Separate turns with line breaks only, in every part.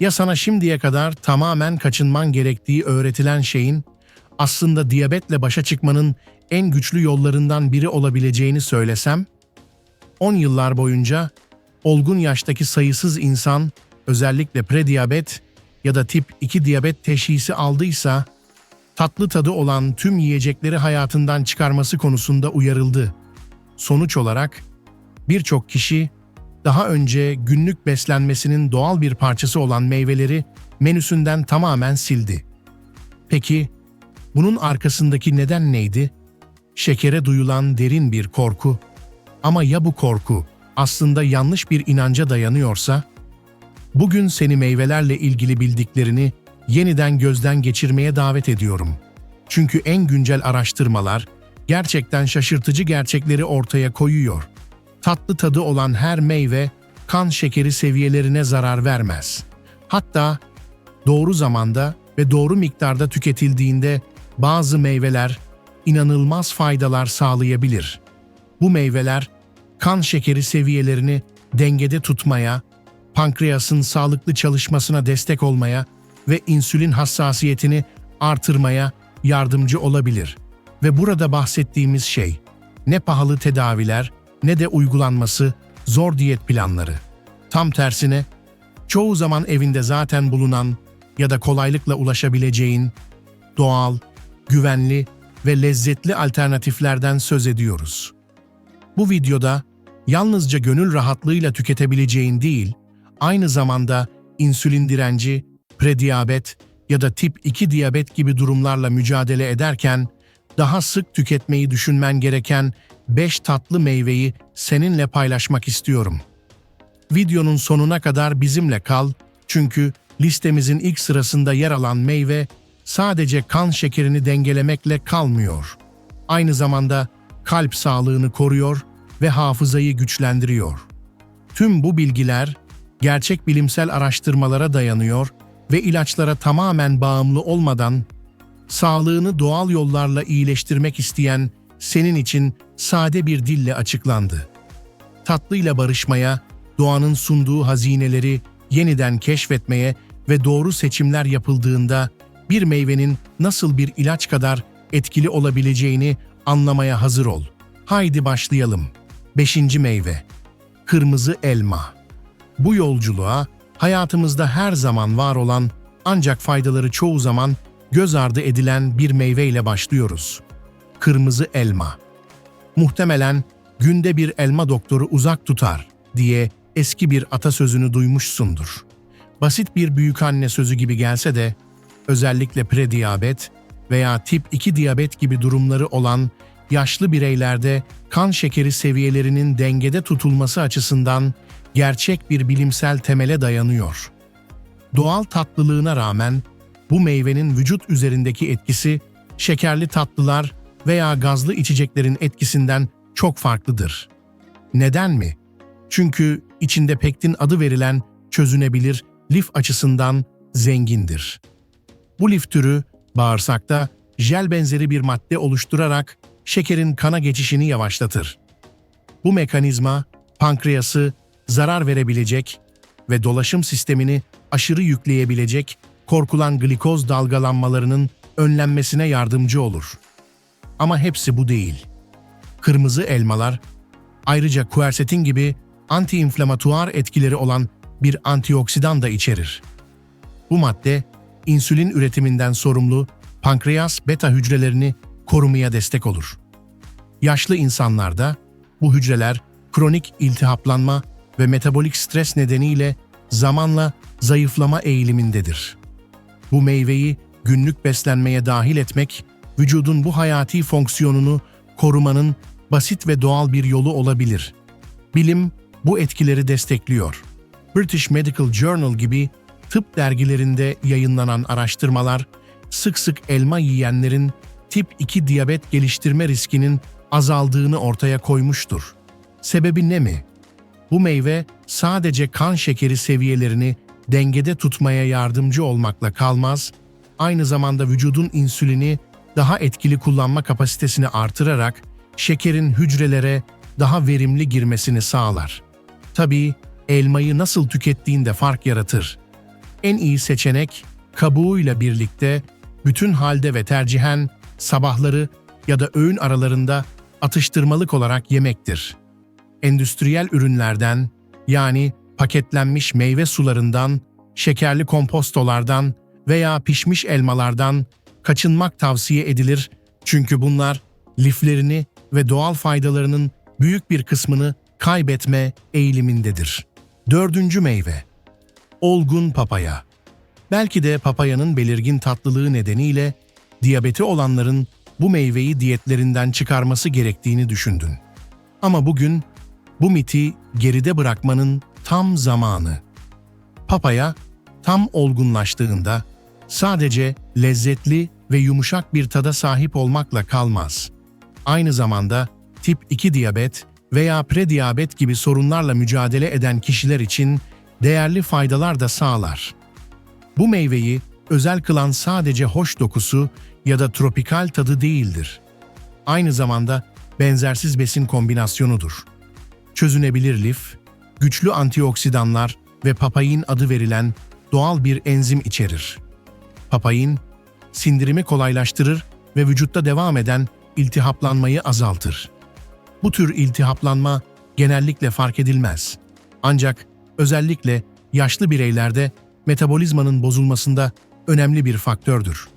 Ya sana şimdiye kadar tamamen kaçınman gerektiği öğretilen şeyin aslında diyabetle başa çıkmanın en güçlü yollarından biri olabileceğini söylesem? 10 yıllar boyunca olgun yaştaki sayısız insan özellikle prediyabet ya da tip 2 diyabet teşhisi aldıysa tatlı tadı olan tüm yiyecekleri hayatından çıkarması konusunda uyarıldı. Sonuç olarak birçok kişi daha önce günlük beslenmesinin doğal bir parçası olan meyveleri menüsünden tamamen sildi. Peki bunun arkasındaki neden neydi? Şekere duyulan derin bir korku. Ama ya bu korku aslında yanlış bir inanca dayanıyorsa? Bugün seni meyvelerle ilgili bildiklerini yeniden gözden geçirmeye davet ediyorum. Çünkü en güncel araştırmalar gerçekten şaşırtıcı gerçekleri ortaya koyuyor. Tatlı tadı olan her meyve kan şekeri seviyelerine zarar vermez. Hatta doğru zamanda ve doğru miktarda tüketildiğinde bazı meyveler inanılmaz faydalar sağlayabilir. Bu meyveler kan şekeri seviyelerini dengede tutmaya, pankreasın sağlıklı çalışmasına destek olmaya ve insülin hassasiyetini artırmaya yardımcı olabilir. Ve burada bahsettiğimiz şey ne pahalı tedaviler ne de uygulanması zor diyet planları. Tam tersine çoğu zaman evinde zaten bulunan ya da kolaylıkla ulaşabileceğin doğal, güvenli ve lezzetli alternatiflerden söz ediyoruz. Bu videoda yalnızca gönül rahatlığıyla tüketebileceğin değil, aynı zamanda insülin direnci, prediyabet ya da tip 2 diyabet gibi durumlarla mücadele ederken daha sık tüketmeyi düşünmen gereken 5 tatlı meyveyi seninle paylaşmak istiyorum. Videonun sonuna kadar bizimle kal çünkü listemizin ilk sırasında yer alan meyve sadece kan şekerini dengelemekle kalmıyor. Aynı zamanda kalp sağlığını koruyor ve hafızayı güçlendiriyor. Tüm bu bilgiler gerçek bilimsel araştırmalara dayanıyor ve ilaçlara tamamen bağımlı olmadan sağlığını doğal yollarla iyileştirmek isteyen senin için sade bir dille açıklandı. Tatlıyla barışmaya, doğanın sunduğu hazineleri yeniden keşfetmeye ve doğru seçimler yapıldığında bir meyvenin nasıl bir ilaç kadar etkili olabileceğini anlamaya hazır ol. Haydi başlayalım. 5. meyve. Kırmızı elma. Bu yolculuğa hayatımızda her zaman var olan ancak faydaları çoğu zaman göz ardı edilen bir meyveyle başlıyoruz. Kırmızı elma. Muhtemelen günde bir elma doktoru uzak tutar diye eski bir atasözünü duymuşsundur. Basit bir büyükanne sözü gibi gelse de özellikle prediyabet veya tip 2 diyabet gibi durumları olan yaşlı bireylerde kan şekeri seviyelerinin dengede tutulması açısından gerçek bir bilimsel temele dayanıyor. Doğal tatlılığına rağmen bu meyvenin vücut üzerindeki etkisi şekerli tatlılar veya gazlı içeceklerin etkisinden çok farklıdır. Neden mi? Çünkü içinde pektin adı verilen çözünebilir lif açısından zengindir. Bu lif türü bağırsakta jel benzeri bir madde oluşturarak şekerin kana geçişini yavaşlatır. Bu mekanizma pankreası zarar verebilecek ve dolaşım sistemini aşırı yükleyebilecek korkulan glikoz dalgalanmalarının önlenmesine yardımcı olur. Ama hepsi bu değil. Kırmızı elmalar ayrıca kuersetin gibi antiinflamatuar etkileri olan bir antioksidan da içerir. Bu madde insülin üretiminden sorumlu pankreas beta hücrelerini korumaya destek olur. Yaşlı insanlarda bu hücreler kronik iltihaplanma ve metabolik stres nedeniyle zamanla zayıflama eğilimindedir. Bu meyveyi günlük beslenmeye dahil etmek, vücudun bu hayati fonksiyonunu korumanın basit ve doğal bir yolu olabilir. Bilim bu etkileri destekliyor. British Medical Journal gibi tıp dergilerinde yayınlanan araştırmalar sık sık elma yiyenlerin tip 2 diyabet geliştirme riskinin azaldığını ortaya koymuştur. Sebebi ne mi? Bu meyve sadece kan şekeri seviyelerini dengede tutmaya yardımcı olmakla kalmaz, aynı zamanda vücudun insülini daha etkili kullanma kapasitesini artırarak şekerin hücrelere daha verimli girmesini sağlar. Tabii elmayı nasıl tükettiğinde fark yaratır. en iyi seçenek kabuğuyla birlikte bütün halde ve tercihen sabahları ya da öğün aralarında atıştırmalık olarak yemektir. Endüstriyel ürünlerden yani paketlenmiş meyve sularından, şekerli kompostolardan veya pişmiş elmalardan kaçınmak tavsiye edilir çünkü bunlar liflerini ve doğal faydalarının büyük bir kısmını kaybetme eğilimindedir. Dördüncü meyve Olgun papaya Belki de papayanın belirgin tatlılığı nedeniyle diyabeti olanların bu meyveyi diyetlerinden çıkarması gerektiğini düşündün. Ama bugün bu miti geride bırakmanın tam zamanı. Papaya tam olgunlaştığında sadece lezzetli ve yumuşak bir tada sahip olmakla kalmaz. Aynı zamanda tip 2 diyabet veya prediyabet gibi sorunlarla mücadele eden kişiler için değerli faydalar da sağlar. Bu meyveyi özel kılan sadece hoş dokusu ya da tropikal tadı değildir. Aynı zamanda benzersiz besin kombinasyonudur. Çözünebilir lif, güçlü antioksidanlar ve papain adı verilen doğal bir enzim içerir. Papain, sindirimi kolaylaştırır ve vücutta devam eden iltihaplanmayı azaltır. Bu tür iltihaplanma genellikle fark edilmez. Ancak özellikle yaşlı bireylerde metabolizmanın bozulmasında önemli bir faktördür.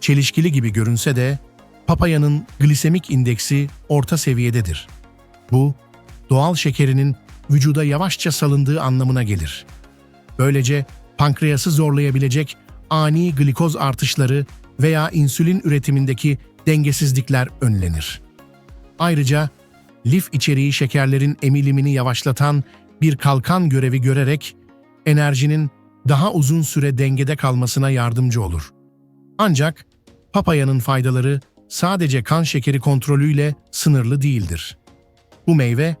Çelişkili gibi görünse de papayanın glisemik indeksi orta seviyededir. Bu, doğal şekerinin vücuda yavaşça salındığı anlamına gelir. Böylece pankreası zorlayabilecek ani glikoz artışları veya insülin üretimindeki dengesizlikler önlenir. Ayrıca lif içeriği şekerlerin emilimini yavaşlatan bir kalkan görevi görerek enerjinin daha uzun süre dengede kalmasına yardımcı olur. Ancak papayanın faydaları sadece kan şekeri kontrolüyle sınırlı değildir. Bu meyve,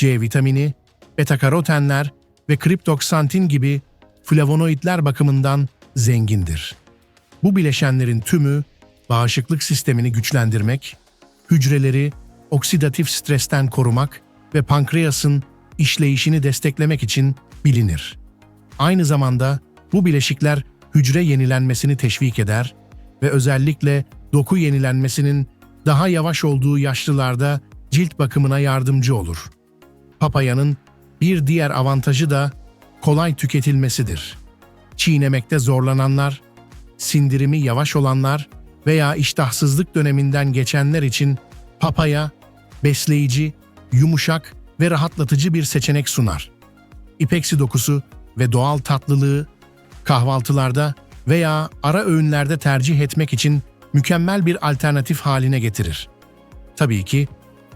C vitamini, beta-karotenler ve kriptoksantin gibi flavonoidler bakımından zengindir. Bu bileşenlerin tümü bağışıklık sistemini güçlendirmek, hücreleri oksidatif stresten korumak ve pankreasın işleyişini desteklemek için bilinir. Aynı zamanda bu bileşikler hücre yenilenmesini teşvik eder ve özellikle doku yenilenmesinin daha yavaş olduğu yaşlılarda cilt bakımına yardımcı olur. Papayanın bir diğer avantajı da kolay tüketilmesidir. Çiğnemekte zorlananlar, sindirimi yavaş olanlar veya iştahsızlık döneminden geçenler için papaya besleyici, yumuşak ve rahatlatıcı bir seçenek sunar. İpeksi dokusu ve doğal tatlılığı kahvaltılarda veya ara öğünlerde tercih etmek için mükemmel bir alternatif haline getirir. Tabii ki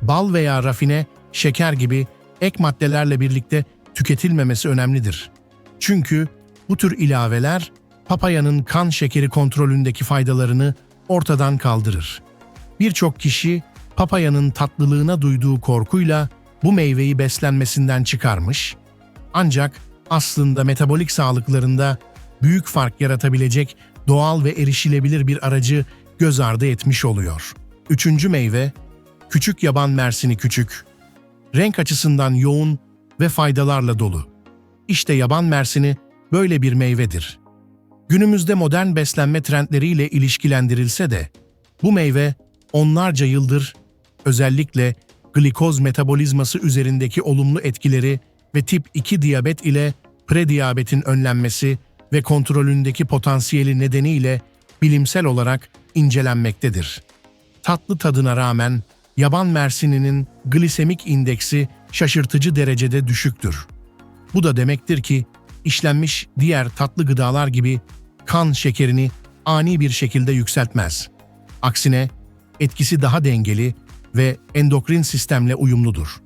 bal veya rafine, şeker gibi ek maddelerle birlikte tüketilmemesi önemlidir. Çünkü bu tür ilaveler papayanın kan şekeri kontrolündeki faydalarını ortadan kaldırır. Birçok kişi papayanın tatlılığına duyduğu korkuyla bu meyveyi beslenmesinden çıkarmış, ancak aslında metabolik sağlıklarında büyük fark yaratabilecek doğal ve erişilebilir bir aracı göz ardı etmiş oluyor. Üçüncü meyve, küçük yaban mersini küçük, renk açısından yoğun ve faydalarla dolu. İşte yaban mersini böyle bir meyvedir. Günümüzde modern beslenme trendleriyle ilişkilendirilse de bu meyve onlarca yıldır özellikle glikoz metabolizması üzerindeki olumlu etkileri ve tip 2 diyabet ile prediyabetin önlenmesi ve kontrolündeki potansiyeli nedeniyle bilimsel olarak incelenmektedir. Tatlı tadına rağmen yaban mersininin glisemik indeksi şaşırtıcı derecede düşüktür. Bu da demektir ki işlenmiş diğer tatlı gıdalar gibi kan şekerini ani bir şekilde yükseltmez. Aksine etkisi daha dengeli ve endokrin sistemle uyumludur.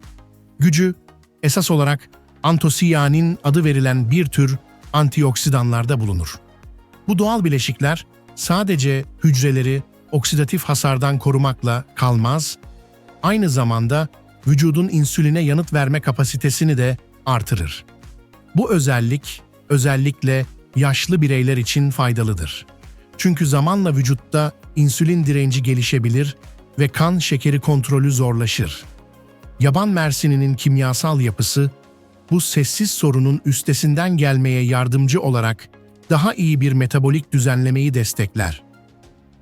Gücü esas olarak antosiyanin adı verilen bir tür antioksidanlarda bulunur. Bu doğal bileşikler sadece hücreleri oksidatif hasardan korumakla kalmaz, aynı zamanda vücudun insüline yanıt verme kapasitesini de artırır. Bu özellik özellikle yaşlı bireyler için faydalıdır. Çünkü zamanla vücutta insülin direnci gelişebilir ve kan şekeri kontrolü zorlaşır. Yaban mersininin kimyasal yapısı bu sessiz sorunun üstesinden gelmeye yardımcı olarak daha iyi bir metabolik düzenlemeyi destekler.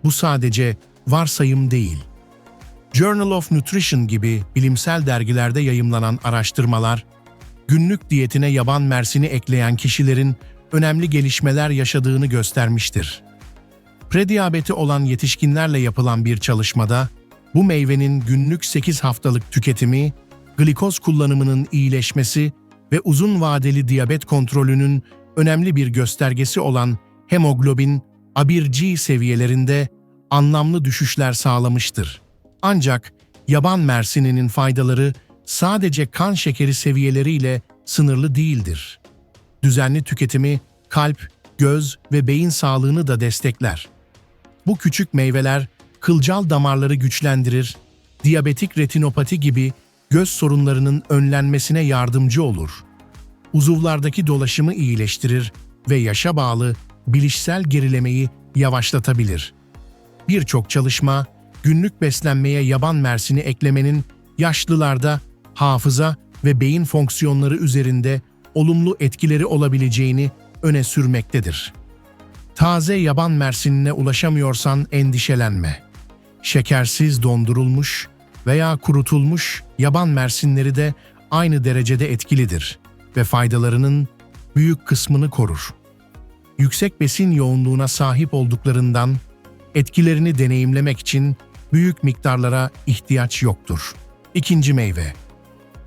Bu sadece varsayım değil. Journal of Nutrition gibi bilimsel dergilerde yayımlanan araştırmalar, günlük diyetine yaban mersini ekleyen kişilerin önemli gelişmeler yaşadığını göstermiştir. Prediyabeti olan yetişkinlerle yapılan bir çalışmada, bu meyvenin günlük 8 haftalık tüketimi, glikoz kullanımının iyileşmesi ve uzun vadeli diyabet kontrolünün önemli bir göstergesi olan hemoglobin A1C seviyelerinde anlamlı düşüşler sağlamıştır. Ancak yaban mersininin faydaları sadece kan şekeri seviyeleriyle sınırlı değildir. Düzenli tüketimi kalp, göz ve beyin sağlığını da destekler. Bu küçük meyveler kılcal damarları güçlendirir, diyabetik retinopati gibi göz sorunlarının önlenmesine yardımcı olur. Uzuvlardaki dolaşımı iyileştirir ve yaşa bağlı bilişsel gerilemeyi yavaşlatabilir. Birçok çalışma, günlük beslenmeye yaban mersini eklemenin yaşlılarda hafıza ve beyin fonksiyonları üzerinde olumlu etkileri olabileceğini öne sürmektedir. Taze yaban mersinine ulaşamıyorsan endişelenme. Şekersiz dondurulmuş veya kurutulmuş yaban mersinleri de aynı derecede etkilidir ve faydalarının büyük kısmını korur. Yüksek besin yoğunluğuna sahip olduklarından etkilerini deneyimlemek için büyük miktarlara ihtiyaç yoktur. İkinci meyve.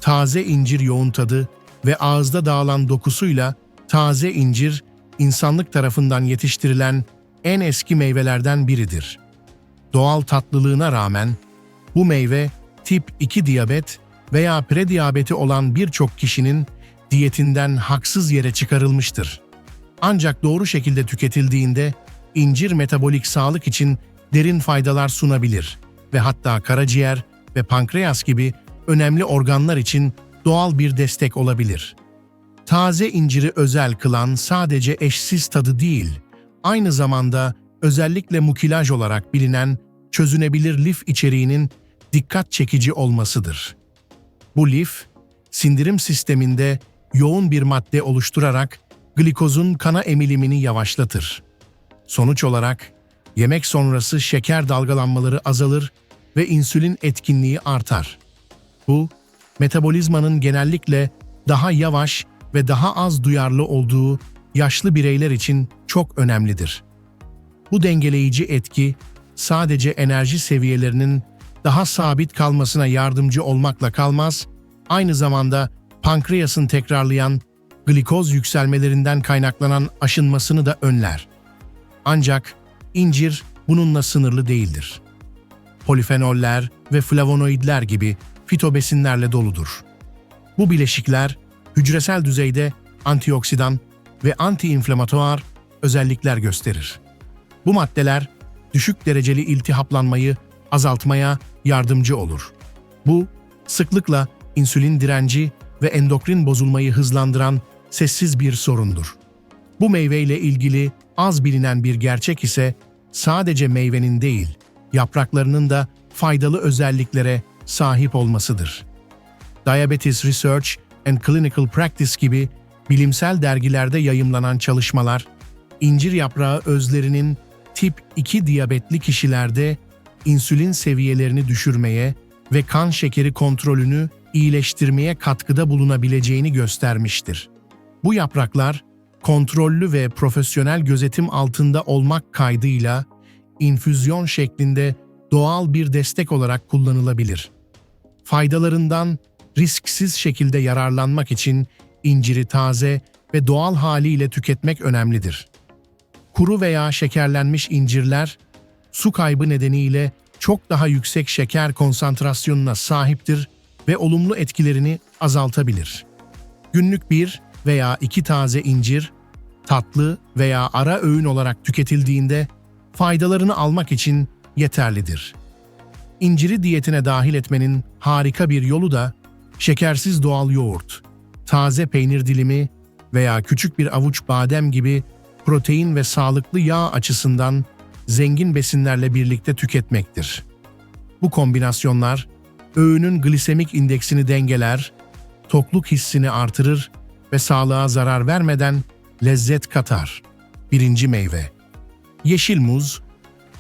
Taze incir yoğun tadı ve ağızda dağılan dokusuyla taze incir insanlık tarafından yetiştirilen en eski meyvelerden biridir. Doğal tatlılığına rağmen bu meyve tip 2 diyabet veya prediyabeti olan birçok kişinin diyetinden haksız yere çıkarılmıştır. Ancak doğru şekilde tüketildiğinde incir metabolik sağlık için derin faydalar sunabilir ve hatta karaciğer ve pankreas gibi önemli organlar için doğal bir destek olabilir. Taze inciri özel kılan sadece eşsiz tadı değil, aynı zamanda özellikle mukilaj olarak bilinen çözünebilir lif içeriğinin dikkat çekici olmasıdır. Bu lif, sindirim sisteminde yoğun bir madde oluşturarak glikozun kana emilimini yavaşlatır. Sonuç olarak yemek sonrası şeker dalgalanmaları azalır ve insülin etkinliği artar. Bu, metabolizmanın genellikle daha yavaş ve daha az duyarlı olduğu yaşlı bireyler için çok önemlidir. Bu dengeleyici etki sadece enerji seviyelerinin daha sabit kalmasına yardımcı olmakla kalmaz, aynı zamanda pankreasın tekrarlayan glikoz yükselmelerinden kaynaklanan aşınmasını da önler. Ancak incir bununla sınırlı değildir. Polifenoller ve flavonoidler gibi fitobesinlerle doludur. Bu bileşikler hücresel düzeyde antioksidan ve antiinflamatuar özellikler gösterir. Bu maddeler düşük dereceli iltihaplanmayı azaltmaya yardımcı olur. Bu sıklıkla insülin direnci ve endokrin bozulmayı hızlandıran sessiz bir sorundur. Bu meyveyle ilgili az bilinen bir gerçek ise sadece meyvenin değil, yapraklarının da faydalı özelliklere sahip olmasıdır. Diabetes Research and Clinical Practice gibi bilimsel dergilerde yayımlanan çalışmalar, incir yaprağı özlerinin tip 2 diyabetli kişilerde insülin seviyelerini düşürmeye ve kan şekeri kontrolünü iyileştirmeye katkıda bulunabileceğini göstermiştir. Bu yapraklar kontrollü ve profesyonel gözetim altında olmak kaydıyla infüzyon şeklinde doğal bir destek olarak kullanılabilir. Faydalarından risksiz şekilde yararlanmak için inciri taze ve doğal haliyle tüketmek önemlidir. Kuru veya şekerlenmiş incirler, su kaybı nedeniyle çok daha yüksek şeker konsantrasyonuna sahiptir ve olumlu etkilerini azaltabilir. Günlük bir veya iki taze incir, tatlı veya ara öğün olarak tüketildiğinde faydalarını almak için yeterlidir. İnciri diyetine dahil etmenin harika bir yolu da şekersiz doğal yoğurt, taze peynir dilimi veya küçük bir avuç badem gibi protein ve sağlıklı yağ açısından zengin besinlerle birlikte tüketmektir. Bu kombinasyonlar öğünün glisemik indeksini dengeler, tokluk hissini artırır ve sağlığa zarar vermeden lezzet katar. Birinci meyve. Yeşil muz,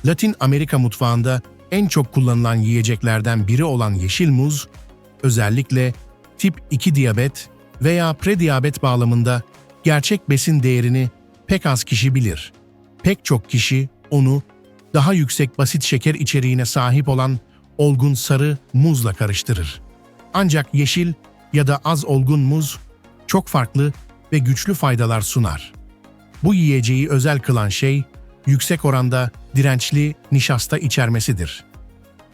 Latin Amerika mutfağında en çok kullanılan yiyeceklerden biri olan yeşil muz, özellikle tip 2 diyabet veya prediyabet bağlamında gerçek besin değerini pek az kişi bilir. Pek çok kişi onu daha yüksek basit şeker içeriğine sahip olan olgun sarı muzla karıştırır. Ancak yeşil ya da az olgun muz çok farklı ve güçlü faydalar sunar. Bu yiyeceği özel kılan şey, yüksek oranda dirençli nişasta içermesidir.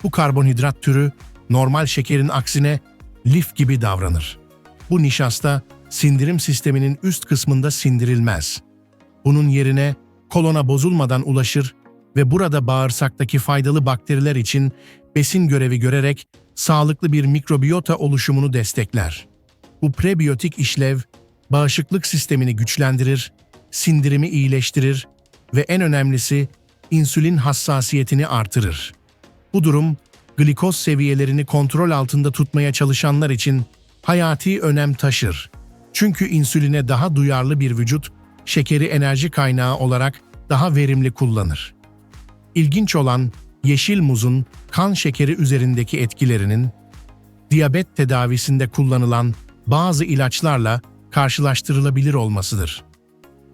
Bu karbonhidrat türü normal şekerin aksine lif gibi davranır. Bu nişasta sindirim sisteminin üst kısmında sindirilmez. Bunun yerine kolona bozulmadan ulaşır ve burada bağırsaktaki faydalı bakteriler için besin görevi görerek sağlıklı bir mikrobiyota oluşumunu destekler. Bu prebiyotik işlev bağışıklık sistemini güçlendirir, sindirimi iyileştirir ve en önemlisi insülin hassasiyetini artırır. Bu durum glikoz seviyelerini kontrol altında tutmaya çalışanlar için hayati önem taşır. Çünkü insüline daha duyarlı bir vücut şekeri enerji kaynağı olarak daha verimli kullanır. İlginç olan yeşil muzun kan şekeri üzerindeki etkilerinin diyabet tedavisinde kullanılan bazı ilaçlarla karşılaştırılabilir olmasıdır.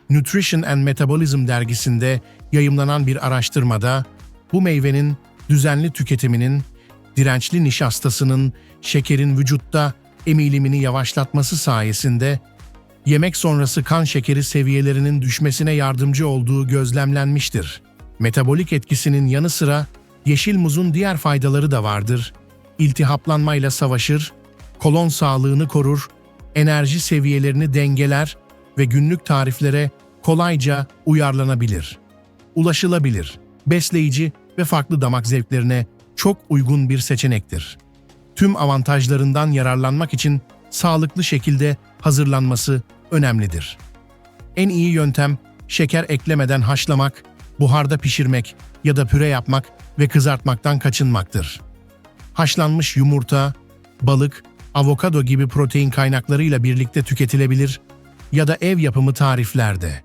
Nutrition and Metabolism dergisinde yayımlanan bir araştırmada bu meyvenin düzenli tüketiminin dirençli nişastasının şekerin vücutta emilimini yavaşlatması sayesinde yemek sonrası kan şekeri seviyelerinin düşmesine yardımcı olduğu gözlemlenmiştir. Metabolik etkisinin yanı sıra yeşil muzun diğer faydaları da vardır. İltihaplanmayla savaşır, kolon sağlığını korur, enerji seviyelerini dengeler ve günlük tariflere kolayca uyarlanabilir. Ulaşılabilir, besleyici ve farklı damak zevklerine çok uygun bir seçenektir. Tüm avantajlarından yararlanmak için sağlıklı şekilde hazırlanması önemlidir. En iyi yöntem şeker eklemeden haşlamak, buharda pişirmek ya da püre yapmak ve kızartmaktan kaçınmaktır. Haşlanmış yumurta, balık, avokado gibi protein kaynaklarıyla birlikte tüketilebilir ya da ev yapımı tariflerde.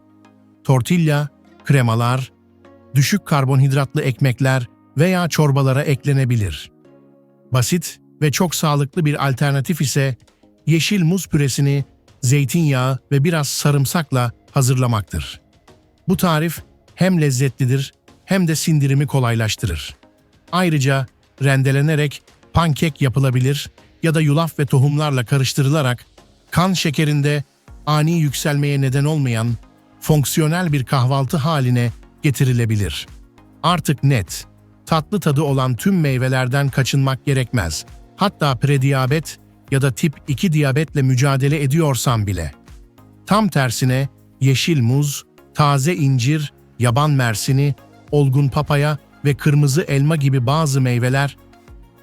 Tortilla, kremalar, düşük karbonhidratlı ekmekler veya çorbalara eklenebilir. Basit ve çok sağlıklı bir alternatif ise yeşil muz püresini zeytinyağı ve biraz sarımsakla hazırlamaktır. Bu tarif hem lezzetlidir hem de sindirimi kolaylaştırır. Ayrıca rendelenerek pankek yapılabilir ya da yulaf ve tohumlarla karıştırılarak kan şekerinde ani yükselmeye neden olmayan fonksiyonel bir kahvaltı haline getirilebilir. Artık net, tatlı tadı olan tüm meyvelerden kaçınmak gerekmez. Hatta prediyabet ya da tip 2 diyabetle mücadele ediyorsan bile. Tam tersine yeşil muz, taze incir, yaban mersini, olgun papaya ve kırmızı elma gibi bazı meyveler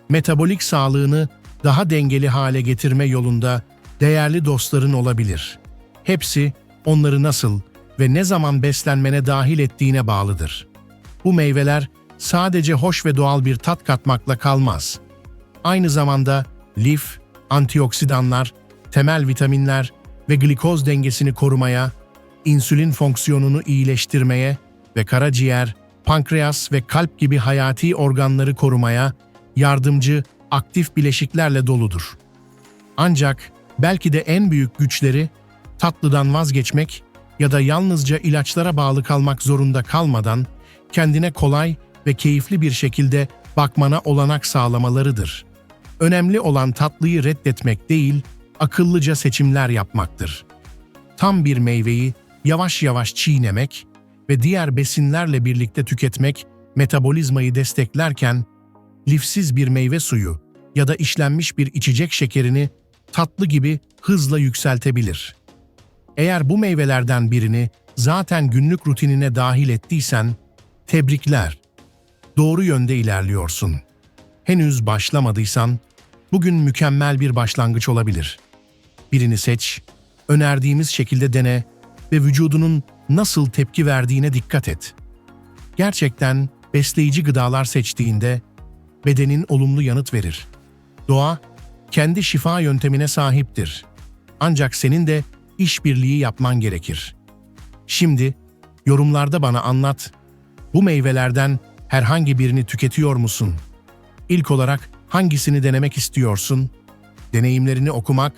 metabolik sağlığını daha dengeli hale getirme yolunda değerli dostların olabilir. Hepsi onları nasıl ve ne zaman beslenmene dahil ettiğine bağlıdır. Bu meyveler sadece hoş ve doğal bir tat katmakla kalmaz. Aynı zamanda lif, antioksidanlar, temel vitaminler ve glikoz dengesini korumaya, insülin fonksiyonunu iyileştirmeye ve karaciğer, pankreas ve kalp gibi hayati organları korumaya yardımcı aktif bileşiklerle doludur. Ancak belki de en büyük güçleri tatlıdan vazgeçmek ya da yalnızca ilaçlara bağlı kalmak zorunda kalmadan kendine kolay ve keyifli bir şekilde bakmana olanak sağlamalarıdır. Önemli olan tatlıyı reddetmek değil, akıllıca seçimler yapmaktır. Tam bir meyveyi yavaş yavaş çiğnemek ve diğer besinlerle birlikte tüketmek metabolizmayı desteklerken lifsiz bir meyve suyu ya da işlenmiş bir içecek şekerini tatlı gibi hızla yükseltebilir. Eğer bu meyvelerden birini zaten günlük rutinine dahil ettiysen, tebrikler. Doğru yönde ilerliyorsun. Henüz başlamadıysan, bugün mükemmel bir başlangıç olabilir. Birini seç, önerdiğimiz şekilde dene ve vücudunun nasıl tepki verdiğine dikkat et. Gerçekten besleyici gıdalar seçtiğinde bedenin olumlu yanıt verir. Doğa kendi şifa yöntemine sahiptir. Ancak senin de işbirliği yapman gerekir. Şimdi yorumlarda bana anlat. Bu meyvelerden herhangi birini tüketiyor musun? İlk olarak hangisini denemek istiyorsun? Deneyimlerini okumak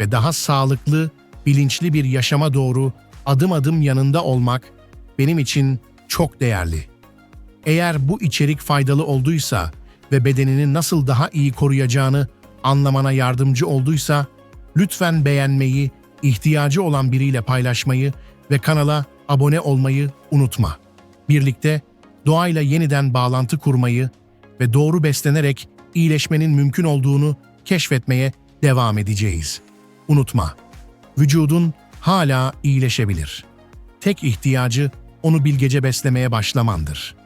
ve daha sağlıklı, bilinçli bir yaşama doğru adım adım yanında olmak benim için çok değerli. Eğer bu içerik faydalı olduysa ve bedenini nasıl daha iyi koruyacağını anlamana yardımcı olduysa, lütfen beğenmeyi, ihtiyacı olan biriyle paylaşmayı ve kanala abone olmayı unutma. Birlikte doğayla yeniden bağlantı kurmayı ve doğru beslenerek iyileşmenin mümkün olduğunu keşfetmeye devam edeceğiz. Unutma, vücudun hala iyileşebilir. Tek ihtiyacı onu bilgece beslemeye başlamandır.